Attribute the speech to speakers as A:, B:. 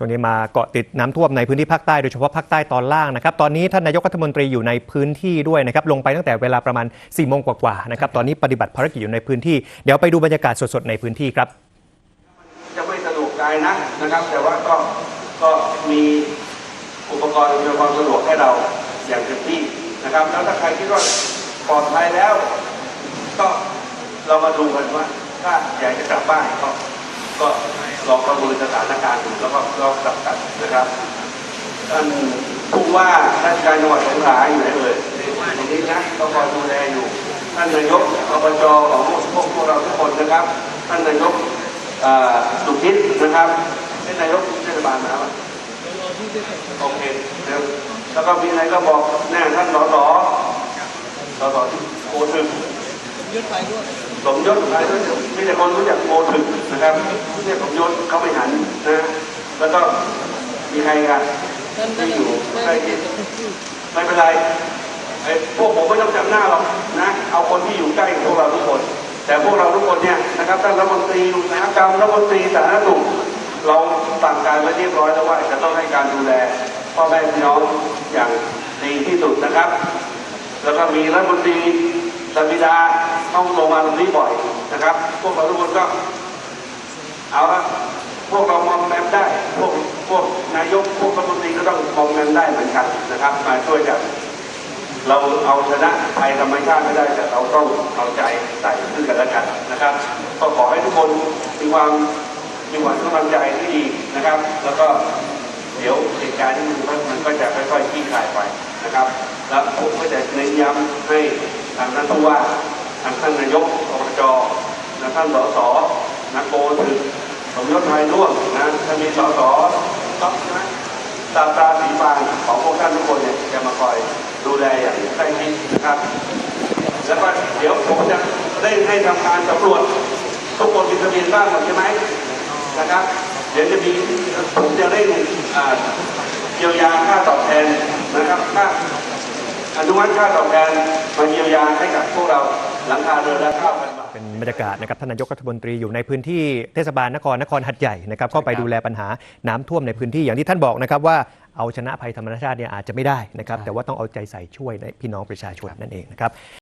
A: ช่วงนี้มาเกาะติดน้ำท่วมในพื้นที่ภาคใต้โดยเฉพาะภาคใต้ตอนล่างนะครับตอนนี้ท่านนายกรัฐมนตรีอยู่ในพื้นที่ด้วยนะครับลงไปตั้งแต่เวลาประมาณ4ี่โมงกว่าๆนะครับตอนนี้ปฏิบัติภารกิจอยู่ในพื้นที่ เดี๋ยวไปดูบรรยากาศสดๆในพื้นที่ครับ
B: จะไม่สะดวกกายนะนะครับ แต่ว่าก็ก็มีอุปกรณ์อำนวยความสะดวกให้เราอย่างเต็มที่นะครับ แล้วถ้าใครคิดว่าปลอดภัยแล้ว ก็เรามาดูกันว่า ถ้าอยากจะกลับบ้านก็ก็ลองประเมินสถานการณ์ดู แล้วก็ลองกลับกันนะครับท่านผู้ว่าราชการจังหวัดสงขลาอยู่ไหนเอ่ยตรงนี้นะก็คอยดูแลอยู่ท่านนายกอบจของพวกพวกพวกเราทุกคนนะครับ ท่านนายกสุพิษนะครับเป็นนายกเทศบาลนะครับโอเคเดี๋ยวแล้วก็มีอะไรก็บอกแน่ท่านสสสสที่โคถึงสมยศไปด้วยมีแต่คนรู้จักโคถึงนะครับเรียกสมยศเขาไม่หันนะแล้วก็มีใครกัน ที่อยู่ใกล้ชิดไม่เป็นไรไอ้พวกผมไม่ต้องจำหน้าหรอกนะ เอาคนที่อยู่ใกล้พวกเราทุกคน แต่พวกเราทุกคนเนี่ยนะครับท่านรัฐมนตรีอุตสาหกรรมรัฐมนตรีสาธารณสุขเราสั่งการไว้เรียบร้อยแล้วว่าจะต้องให้การดูแลพ่อแม่พี่น้องอย่างดีที่สุดนะครับ แล้วก็มีรัฐมนตรีสมิดาต้องลงมาตรงนี้บ่อยนะครับ พวกเราทุกคนก็เอาละ ต้องมองแมมได้เหมือนกันนะครับ มาช่วยกันเราเอาชนะภัยธรรมชาติไม่ได้แต่เราต้องเอาใจใส่ซึ่งกันและกันนะครับ ก็ขอให้ทุกคนมีความมีความกำลังใจที่ดีนะครับ แล้วก็เดี๋ยวเหตุการณ์ที่มันมันก็จะค่อยๆคลี่คลายไปนะครับ แล้วผมก็จะเน้นย้ำให้ทางท่านผู้ว่าทางท่านนายกอบจและท่านสสนักโกถึงสมยศไทยร่วมนะถ้ามีสสต้องใช่ไหม ตาตาสีฟางของพวกท่านทุกคนเนี่ยจะมาคอยดูแลอย่างใกล้ชิดนะครับ แล้วก็เดี๋ยวผมจะเร่งให้ทำการสำรวจทุกคนมีทะเบียนบ้านหมดใช่ไหมนะครับ เดี๋ยวจะมีผมจะเร่งอ่าเยียวยาค่าตอบแทนนะครับค่าอนุมัติค่าตอบแทนมาเยียวยาให้กับพวกเรา หลังคาเรือนละเก้าพันบาท
A: เป็นบรรยากาศนะครับท่านนายกรัฐมนตรีอยู่ในพื้นที่เทศบาลนครนครหัดใหญ่นะครับเข้าไปดูแลปัญหาน้ำท่วมในพื้นที่อย่างที่ท่านบอกนะครับว่าเอาชนะภัยธรรมชาติเนี่ยอาจจะไม่ได้นะครับแต่ว่าต้องเอาใจใส่ช่วยในพี่น้องประชาชนนั่นเองนะครับ